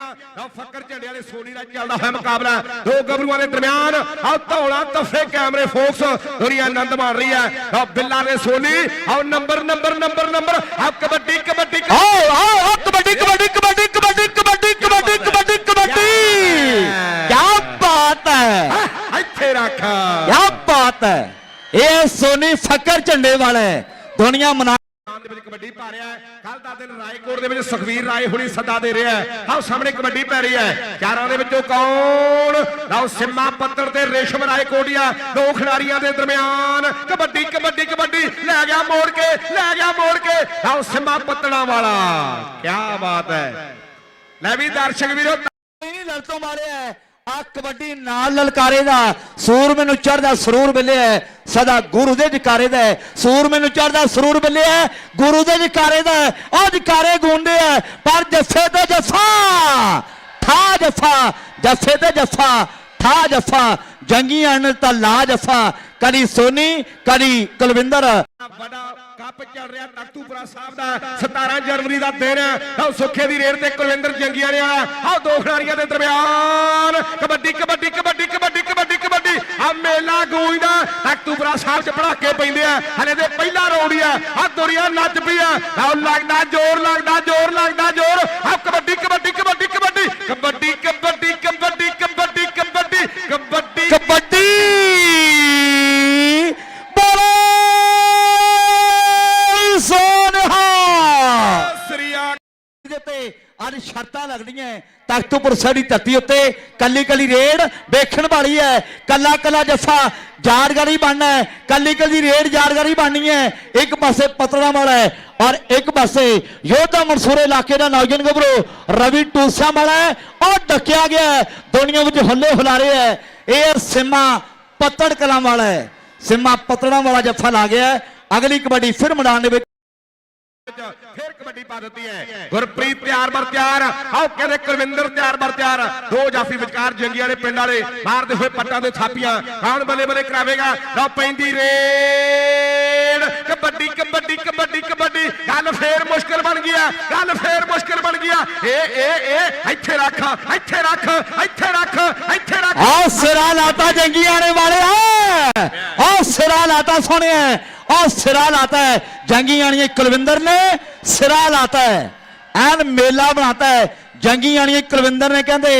ਆ ਫੱਕਰ ਝੰਡੇ ਵਾਲੇ ਸੋਨੀ ਦਾ ਚੱਲਦਾ ਹੋਇਆ ਮੁਕਾਬਲਾ। ਦੋ ਗੱਭਰੂਆਂ ਦੇ ਦਰਮਿਆਨ ਆ ਧੌਲਾ ਤਫੇ ਕੈਮਰੇ ਫੋਕਸ। ਦੁਨੀਆ ਆਨੰਦ ਮਾਣ ਰਹੀ ਹੈ। ਆ ਬਿੱਲਾ ਦੇ ਸੋਨੀ ਆ ਨੰਬਰ ਨੰਬਰ ਨੰਬਰ ਨੰਬਰ ਆ ਕਬੱਡੀ ਕਬੱਡੀ। ਆਓ ਕਬੱਡੀ ਕਬੱਡੀ ਕਬੱਡੀ ਕਬੱਡੀ ਕਬੱਡੀ ਕਬੱਡੀ ਕਬੱਡੀ ਕਬੱਡੀ। ਕੀ ਬਾਤ ਹੈ। ਇੱਥੇ ਰੱਖ। ਕੀ ਬਾਤ ਹੈ। ਇਹ ਸੋਨੀ ਫੱਕਰ ਝੰਡੇ ਵਾਲਾ। ਦੁਨੀਆ ਮਨਾ ਕਬੱਡੀ ਪਾ ਰਿਹਾ ਹੈ। ਕੱਲ ਦਾ ਦਿਨ ਰਾਏਕੋਟ ਦੇ ਵਿੱਚ ਸੁਖਵੀਰ ਰਾਏ ਹੁਣੀ ਸੱਦਾ ਦੇ ਰਿਹਾ ਹੈ। ਆਹ ਸਾਹਮਣੇ ਕਬੱਡੀ ਪੈ ਰਹੀ ਹੈ। ਚਾਰਾਂ ਦੇ ਵਿੱਚੋਂ ਕੌਣ? ਲਓ ਸਿੰਮਾ ਪੱਤਰ ਤੇ ਰੇਸ਼ਮ ਰਾਏਕੋਟੀਆ, ਦੋ ਖਿਡਾਰੀਆਂ ਦੇ ਦਰਮਿਆਨ। ਕਬੱਡੀ ਕਬੱਡੀ ਕਬੱਡੀ। ਲੈ ਗਿਆ ਮੋੜ ਕੇ, ਲੈ ਗਿਆ ਮੋੜ ਕੇ। ਲਓ ਸਿੰਮਾ ਪੱਤਣਾ ਵਾਲਾ। ਕੀ ਬਾਤ ਹੈ। ਲੈ ਵੀ ਦਰਸ਼ਕ ਵੀਰੋ। ਨਹੀਂ ਲੜਤੋਂ ਮਾਰਿਆ ਆ ਕਬੱਡੀ ਨਾਲ ਲਲਕਾਰੇ ਦਾ। ਸੂਰ ਮੈਨੂੰ ਚੜਦਾ ਸਰੂਰ ਬਿੱਲਿਆ ਸਦਾ ਗੁਰੂ ਦੇ ਜਕਾਰੇ ਦਾ ਹੈ। ਸੂਰ ਮੈਨੂੰ ਚੜਦਾ ਸਰੂਰ ਬਿੱਲਿਆ ਗੁਰੂ ਦੇ ਜਕਾਰੇ ਦਾ ਹੈ। ਉਹ ਜਕਾਰੇ ਗੂੰਡੇ ਆ ਪਰ ਜੱਫੇ ਤੇ ਜੱਫਾ, ਠਾ ਜੱਫਾ, ਜੱਫੇ ਤੇ ਜੱਫਾ, ਠਾ ਜੱਫਾ। ਜੰਗੀ ਨੇ ਤਾਂ ਲਾ ਜੱਫਾ। ਕਦੀ ਸੋਨੀ, ਕਦੀ ਕੁਲਵਿੰਦਰ। ਵੱਡਾ ਕੱਪ ਚੱਲ ਰਿਹਾ ਤਖਤੂਪੁਰਾ ਸਾਹਿਬ ਦਾ। 17 ਜਨਵਰੀ ਦਾ ਦਿਨ। ਹੈ ਸੁੱਖੇ ਦੀ ਰੇਡ ਤੇ ਕੁਲਵਿੰਦਰ ਜੰਗੀਆਂ ਨੇ ਆਇਆ ਆਹ ਦੋ ਖਿਡਾਰੀਆਂ ਦੇ ਦਰਮਿਆਨ। ਕਬੱਡੀ ਕਬੱਡੀ ਕਬੱਡੀ ਕਬੱਡੀ ਕਬੱਡੀ ਕਬੱਡੀ। ਆ ਮੇਲਾ ਗੂੰਜਦਾ। ਤਖਤੂਪੁਰਾ ਸਾਹਿਬ ਚ ਪੜਾਕੇ ਪੈਂਦੇ ਆ। ਹਲੇ ਤੇ ਪਹਿਲਾ ਰੌਂਡ ਹੀ ਆ। ਆ ਦੁਨੀਆ ਨੱਚ ਪਈ ਆ। ਆਹ ਲੱਗਦਾ, ਜ਼ੋਰ ਲੱਗਦਾ ਜ਼ੋਰ ਲੱਗਦਾ, ਜ਼ੋਰ ਅੱਜ ਸ਼ਰਤਾਂ ਲੱਗਦੀਆਂ ਤਖਤਪੁਰ ਸਾਡੀ ਧਰਤੀ ਉੱਤੇ ਕੱਲੀ ਕੱਲੀ ਰੇਡ ਵੇਖਣ ਵਾਲੀ ਹੈ ਕੱਲਾ ਕੱਲਾ ਜੱਫਾ ਯਾਦਗਾਰੀ ਬਣਨਾ ਹੈ ਕੱਲੀ ਕੱਲੀ ਰੇਡ ਯਾਦਗਾਰੀ ਬਣਨੀ ਹੈ ਇੱਕ ਪਾਸੇ ਪਤਲਾ ਵਾਲਾ ਹੈ ਔਰ ਇੱਕ ਪਾਸੇ ਯੋਧਾ ਮਨਸੂਰ ਇਲਾਕੇ ਦਾ ਨੌਜਵਾਨ ਗੱਭਰੂ ਰਵੀ ਟੂਸਿਆ ਵਾਲਾ ਹੈ ਉਹ ਡੱਕਿਆ ਗਿਆ ਹੈ। ਦੁਨੀਆ ਵਿੱਚ ਹੱਲੇ ਹੁਲਾਰੇ ਹੈ ਇਹ ਸਿਮਾ ਪੱਤੜ ਕਲਾਂ ਵਾਲਾ ਹੈ ਸਿਮਾ ਪਤੜਾ ਵਾਲਾ ਜੱਫਾ ਲਾ ਗਿਆ ਹੈ। ਅਗਲੀ ਕਬੱਡੀ ਫਿਰ ਮੈਦਾਨ ਦੇ ਵਿੱਚ ਵਿੱਚ ਫਿਰ ਕਬੱਡੀ ਪਾ ਦਿੱਤੀ ਹੈ। ਗੁਰਪ੍ਰੀਤ ਤਿਆਰ ਬਰ ਤਿਆਰ। ਆਓ ਕਹਿੰਦੇ ਕੁਲਵਿੰਦਰ ਤਿਆਰ ਬਰ ਤਿਆਰ। ਦੋ ਜਾਫੀ ਵਿਚਕਾਰ ਜੰਗੀਆਂ ਦੇ ਪਿੰਡ ਵਾਲੇ ਮਾਰਦੇ ਹੋਏ ਪੱਟਾਂ ਦੇ ਥਾਪੀਆਂ ਕੌਣ ਬੱਲੇ ਬੱਲੇ ਕਰਾਵੇਗਾ। ਲਓ ਪੈਂਦੀ ਰੇਡ। ਕਬੱਡੀ ਕਬੱਡੀ ਕਬੱਡੀ ਕਬੱਡੀ। ਗੱਲ ਫੇਰ ਮੁਸ਼ਕਲ ਬਣ ਗਿਆ ਗੱਲ ਫੇਰ ਮੁਸ਼ਕਲ ਬਣ ਗਿਆ ਏ ਏ ਏ ਇੱਥੇ ਰੱਖ ਇੱਥੇ ਰੱਖ ਇੱਥੇ ਰੱਖ ਇੱਥੇ ਰੱਖ। ਆ ਸਿਰਾ ਲਾਤਾ ਜੰਗੀਆਂ ਵਾਲੇ ਆ ਸਿਰਾ ਲਾਤਾ ਸੋਹਣਿਆ और सिरा लाता है जंगी यानी कुलविंदर ने सिरा लाता है एन मेला बनाता है जंगी यानी कुलविंदर ने कहते